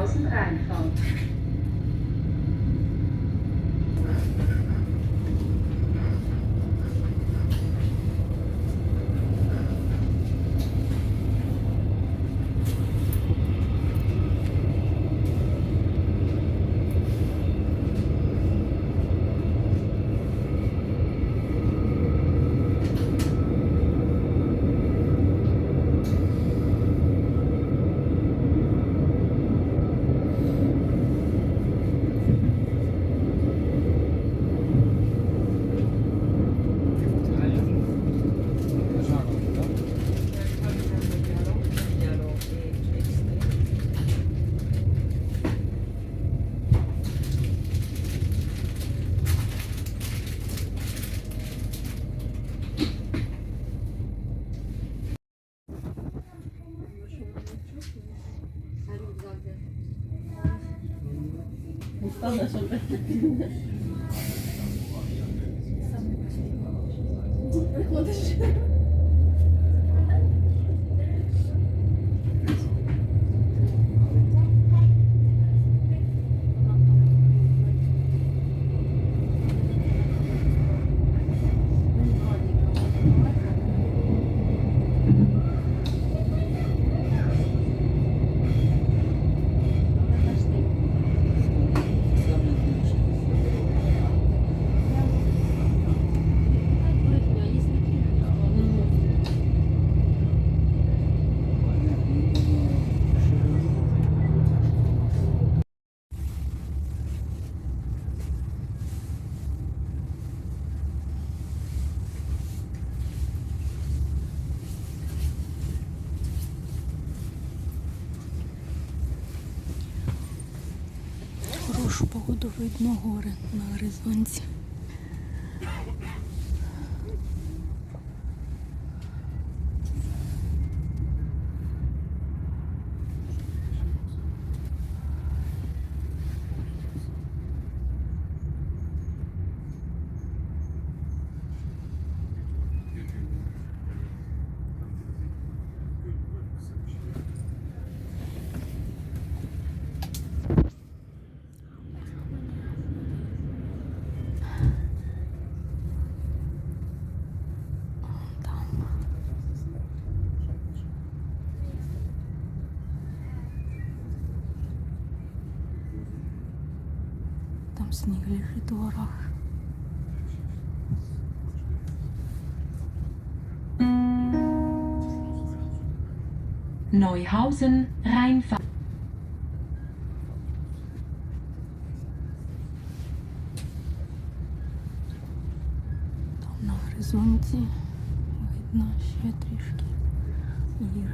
1000 rand. Valla sonra. Konuşuyor. Погоду видно гори на горизонті. Там сніг лежить у горах. Neuhausen, Rheinfahrt. Там на горизонті видно ще трішки гір.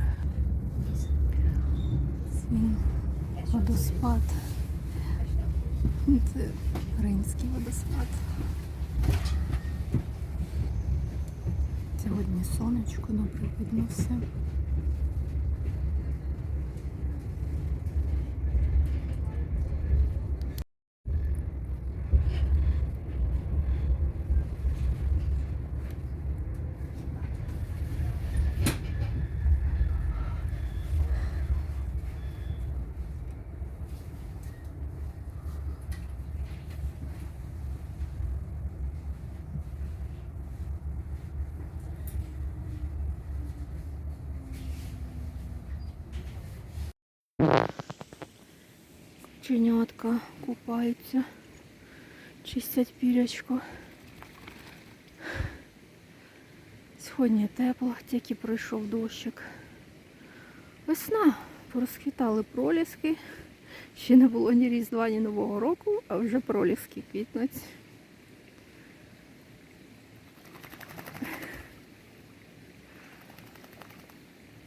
Свій водоспад. Це Ринський водоспад. Сьогодні сонечко, добре видно все. Чинятка купаються, чистять пірячку. Сьогодні тепло, тільки пройшов дощик. Весна, порозквітали проліски. Ще не було ні Різдва, ні Нового року, а вже проліски квітнуть.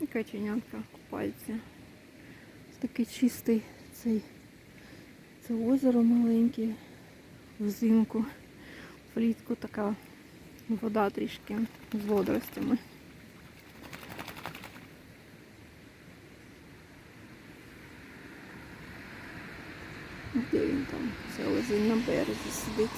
І каченятка купаються. Ось такий чистий цей це озеро маленьке взимку. Влітку така вода трішки з водоростями. Де він там? Селезень на березі сидить.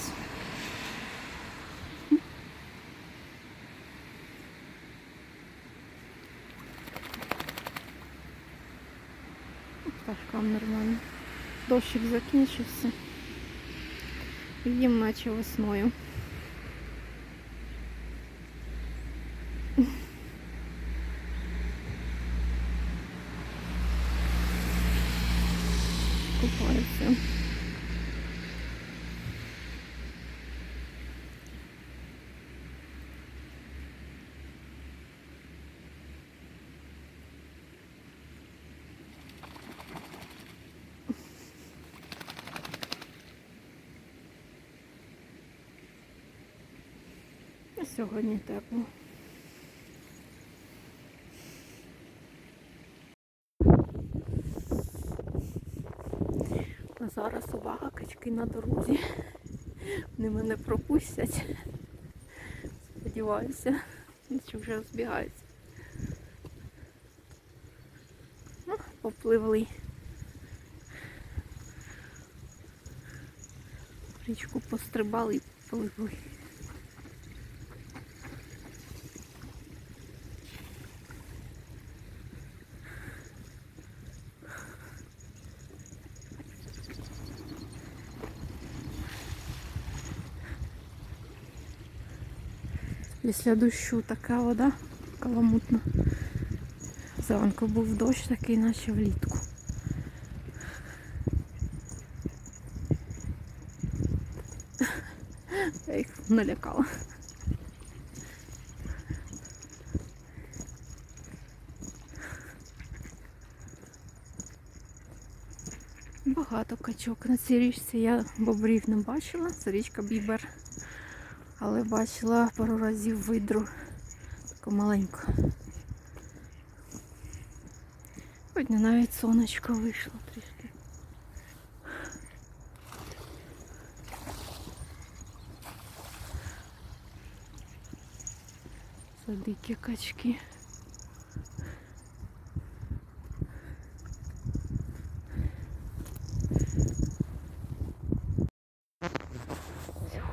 Пташкам нормально. Дощик закінчився. Їм наче весною. Купаються. А Сьогодні тепло. А зараз увага, качки на дорозі. Вони мене пропустять. Сподіваюся, що вже збігаються. Ну, попливли. річку пострибали і пливли. Після дощу така вода каламутна. Зранку був дощ такий, наче влітку. Я їх налякала. Багато качок на цій річці. Я бобрів не бачила, це річка Бібер. Але бачила пару разів видру таку маленьку. Сьогодні навіть сонечко вийшло трішки. Це дикі качки.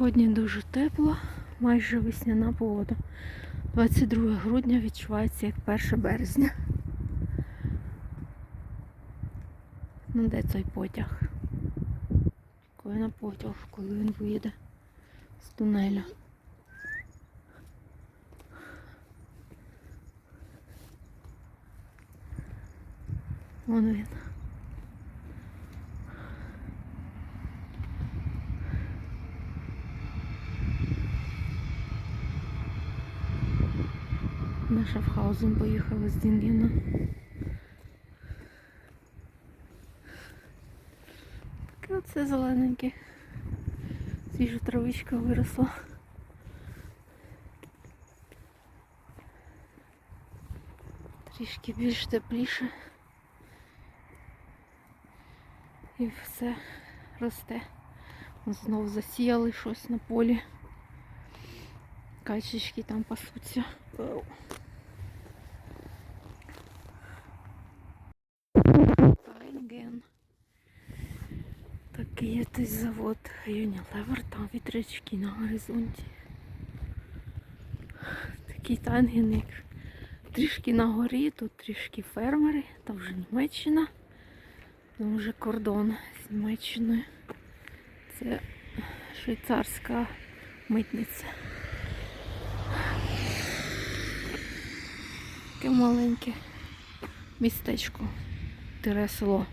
Сьогодні дуже тепло, майже весняна погода. 22 грудня відчувається як 1 березня. Ну де цей потяг? Коли на потяг, коли він виїде з тунеля. Вон він. На Шафхаузен поїхали з Дінгена. Таке оце зелененьке. Свіжа травичка виросла. Трішки більш тепліше. І все росте. Знов засіяли щось на полі. Качечки там пасуться. Оу. Тайнген. Такий той завод Unilever, там вітрячки на горизонті. Такий тангенник. Трішки на горі, тут трішки фермери, там вже Німеччина. Там вже кордон з Німеччиною. Це швейцарська митниця. Таке маленьке містечко, тире село.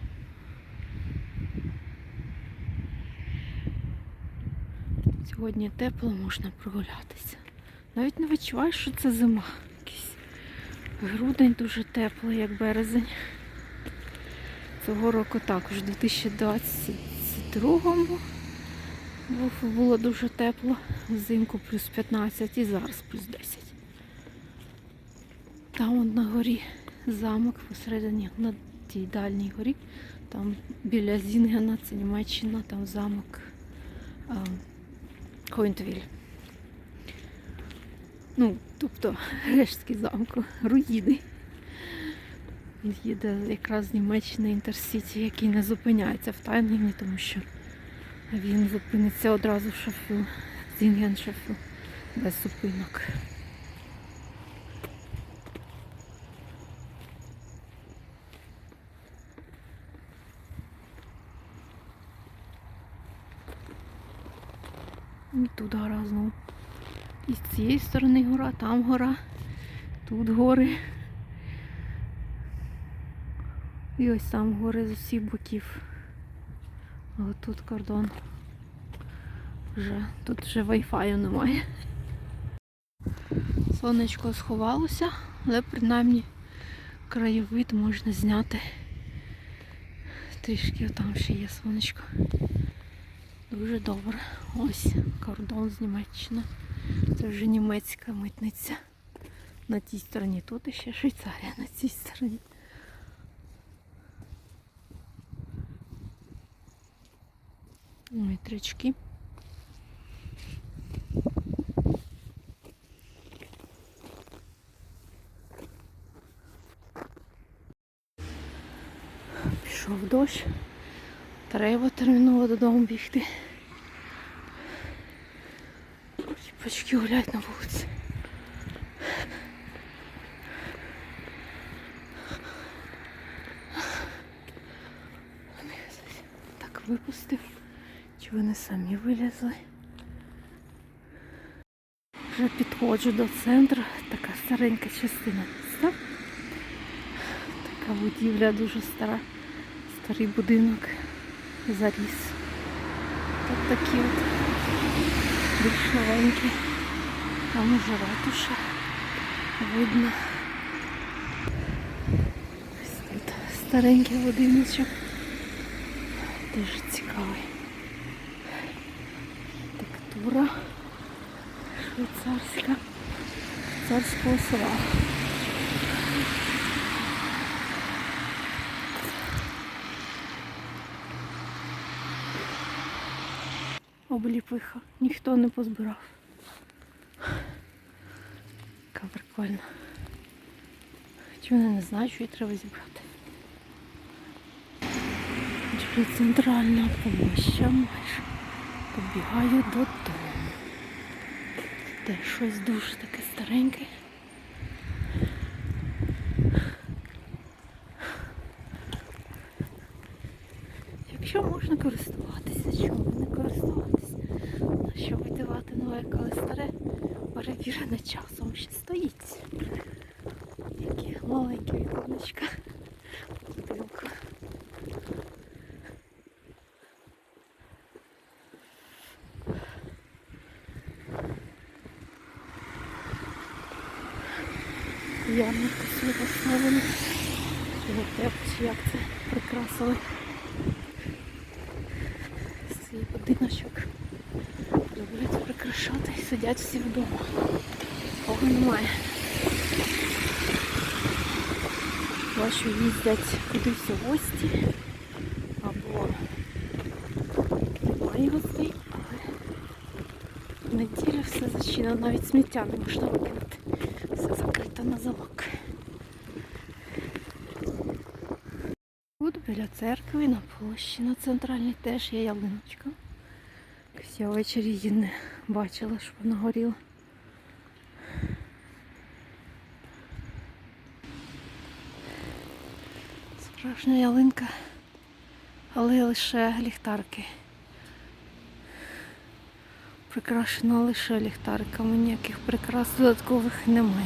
Сьогодні тепло, можна прогулятися. Навіть не відчуваєш, що це зима. Якийсь грудень дуже теплий, як березень. Цього року також, у 2022 було дуже тепло. Взимку плюс 15 і зараз плюс 10. Там от на горі замок посередині, на тій дальній горі. Там біля Зінгена, це Німеччина, там замок Хойнтвіль. Ну, тобто рештки замку, руїни. Їде якраз з Німеччини Інтерсіті, який не зупиняється в Тайнгені, тому що він зупиниться одразу в шафу, Зінген шафу, без зупинок. І тут гора знову. І з цієї сторони гора, там гора, тут гори. І ось там гори з усіх боків. Але тут кордон. Вже, тут вже вайфаю немає. Сонечко сховалося, але принаймні краєвид можна зняти. Трішки там ще є сонечко. Дуже добре. Ось кордон з Німеччини. Це вже німецька митниця. На тій стороні. Тут ще Швейцарія на цій стороні. Вітрячки. Пішов дощ. Треба терміново додому бігти. Собачки гуляють на вулиці. Так випустив. Чи вони самі вилізли? Вже підходжу до центру, така старенька частина міста. Така будівля дуже стара, старий будинок заріс. Тут такі от новенькі. Там уже ратуша видно. Ось тут старенький будиночок. Дуже цікавий. Архітектура швейцарська, царського села. Обліпиха. Ніхто не позбирав. Яка прикольна. Чи вони не знають, що її треба зібрати. Вже центральна площа майже. Побігаю додому. Де щось дуже таке стареньке. Якщо можна користуватися, чому не користуватися? На що коли старе перевірене часом ще стоїть. Які маленькі віконечка. Будинку. Собі поставили. Вертеп, чи як це прикрасили. Свій будиночок. Прикрашати і сидять всі вдома. Кого немає. Бачу, їздять кудись у гості. Або немає гостей, але в неділю все зачинено, навіть сміття не можна викинути. Все закрито на замок. Тут біля церкви на площі на центральній теж є ялиночка. Я ввечері її не бачила, що вона горіла. Справжня ялинка, але лише ліхтарки. Прикрашена лише ліхтариками, ніяких прикрас додаткових немає.